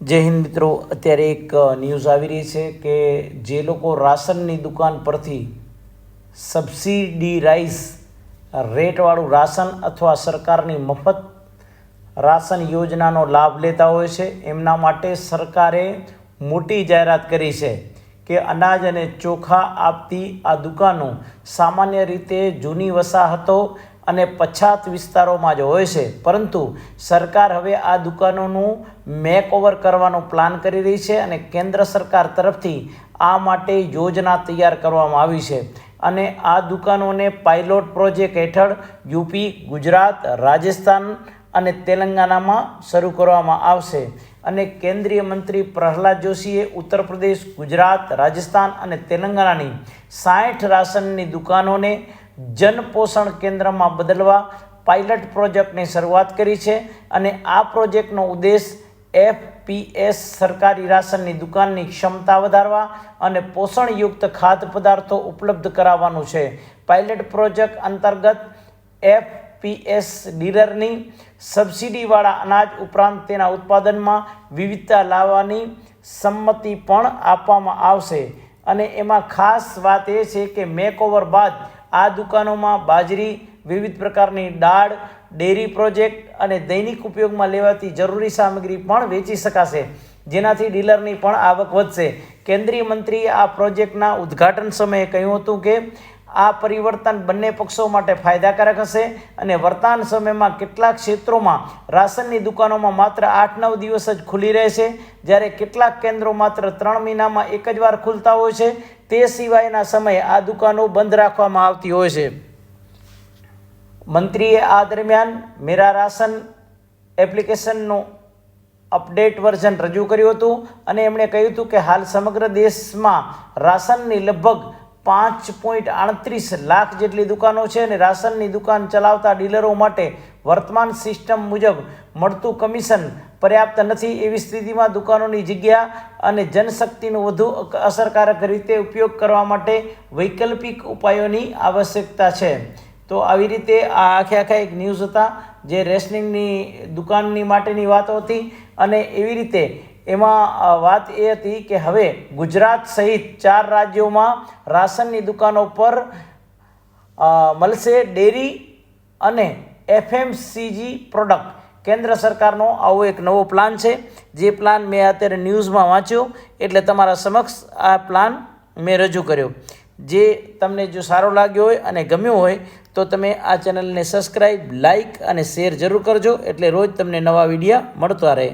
જય હિન્દ મિત્રો, અત્યારે એક ન્યૂઝ આવી રહી છે કે જે લોકો રાશનની દુકાન પરથી સબસિડી રાઈઝ રેટવાળું રાશન અથવા સરકારની મફત રાશન યોજનાનો લાભ લેતા હોય છે. એમના માટે સરકારે મોટી જાહેરાત કરી છે કે અનાજ અને ચોખા આપતી આ દુકાનો સામાન્ય રીતે જૂની વસાહતો અને પછાત વિસ્તારોમાં જ હોય છે. પરંતુ સરકાર હવે આ દુકાનોનું મેકઓવર કરવાનો પ્લાન કરી રહી છે અને કેન્દ્ર સરકાર તરફથી આ માટે યોજના તૈયાર કરવામાં આવી છે. અને આ દુકાનોને પાયલોટ પ્રોજેક્ટ હેઠળ યુપી ગુજરાત, રાજસ્થાન અને તેલંગાણામાં શરૂ કરવામાં આવશે. અને કેન્દ્રીય મંત્રી પ્રહલાદ જોશીએ ઉત્તર પ્રદેશ, ગુજરાત, રાજસ્થાન અને તેલંગાણાની સાઠ રાશનની દુકાનોને જનપોષણ કેન્દ્રમાં બદલવા પાયલટ પ્રોજેક્ટની શરૂઆત કરી છે અને આ પ્રોજેક્ટનો ઉદ્દેશ એફપીએસ સરકારી રાશનની દુકાનની ક્ષમતા વધારવા અને પોષણયુક્ત ખાદ્ય પદાર્થો ઉપલબ્ધ કરાવવાનું છે. પાયલટ પ્રોજેક્ટ અંતર્ગત એફપીએસ ડીલરની સબસિડીવાળા અનાજ ઉપરાંત તેના ઉત્પાદનમાં વિવિધતા લાવવાની સંમતિ પણ આપવામાં આવશે. અને એમાં ખાસ વાત એ છે કે મેકઓવર બાદ આ દુકાનોમાં બાજરી, વિવિધ પ્રકારની દાળ, ડેરી પ્રોજેક્ટ અને દૈનિક ઉપયોગમાં લેવાતી જરૂરી સામગ્રી પણ વેચી શકાશે. જેનાથી ડીલરની પણ આવક વધશે. કેન્દ્રીય મંત્રીએ આ પ્રોજેક્ટના ઉદ્ઘાટન સમયે કહ્યું હતું કે, આ પરિવર્તન બંને પક્ષો માટે ફાયદાકારક હશે અને વર્તમાન સમયમાં કેટલાક ક્ષેત્રોમાં રાશનની દુકાનોમાં માત્ર આઠ નવ દિવસ જ ખુલ્લી રહેશે. જ્યારે કેટલાક કેન્દ્રો માત્ર ત્રણ મહિનામાં એક જ વાર ખુલતા હોય છે. તે સિવાયના સમયે આ દુકાનો બંધ રાખવામાં આવતી હોય છે. મંત્રીએ આ દરમિયાન મેરા રાશન એપ્લિકેશનનું અપડેટ વર્ઝન રજૂ કર્યું હતું અને એમણે કહ્યું હતું કે હાલ સમગ્ર દેશમાં રાશનની લગભગ પાંચ પોઈન્ટ આડત્રીસ લાખ જેટલી દુકાનો છે અને રાશનની દુકાન ચલાવતા ડીલરો માટે વર્તમાન સિસ્ટમ મુજબ મળતું કમિશન પર્યાપ્ત નથી એવી સ્થિતિમાં દુકાનોની જગ્યા અને જનશક્તિનો વધુ અસરકારક રીતે ઉપયોગ કરવા માટે વૈકલ્પિક ઉપાયોની આવશ્યકતા છે. તો આવી રીતે આ આખે આખા એક ન્યૂઝ હતા જે રેશનિંગની દુકાનની માટેની વાતો હતી અને એવી રીતે એમાં વાત એ હતી કે હવે ગુજરાત સહિત ચાર રાજ્યોમાં રાશનની દુકાનો પર મળશે ડેરી અને એફએમસીજી પ્રોડક્ટ. કેન્દ્ર સરકારનો આવો એક નવો પ્લાન છે. જે પ્લાન મેં અત્યારે ન્યૂઝમાં વાંચ્યો, એટલે તમારા સમક્ષ આ પ્લાન મેં રજૂ કર્યો. જે તમને જો સારો લાગ્યો હોય અને ગમ્યો હોય, તો તમે આ ચેનલને સબસ્ક્રાઈબ લાઈક અને શેર જરૂર કરજો, એટલે રોજ તમને નવા વિડીયા મળતા રહે.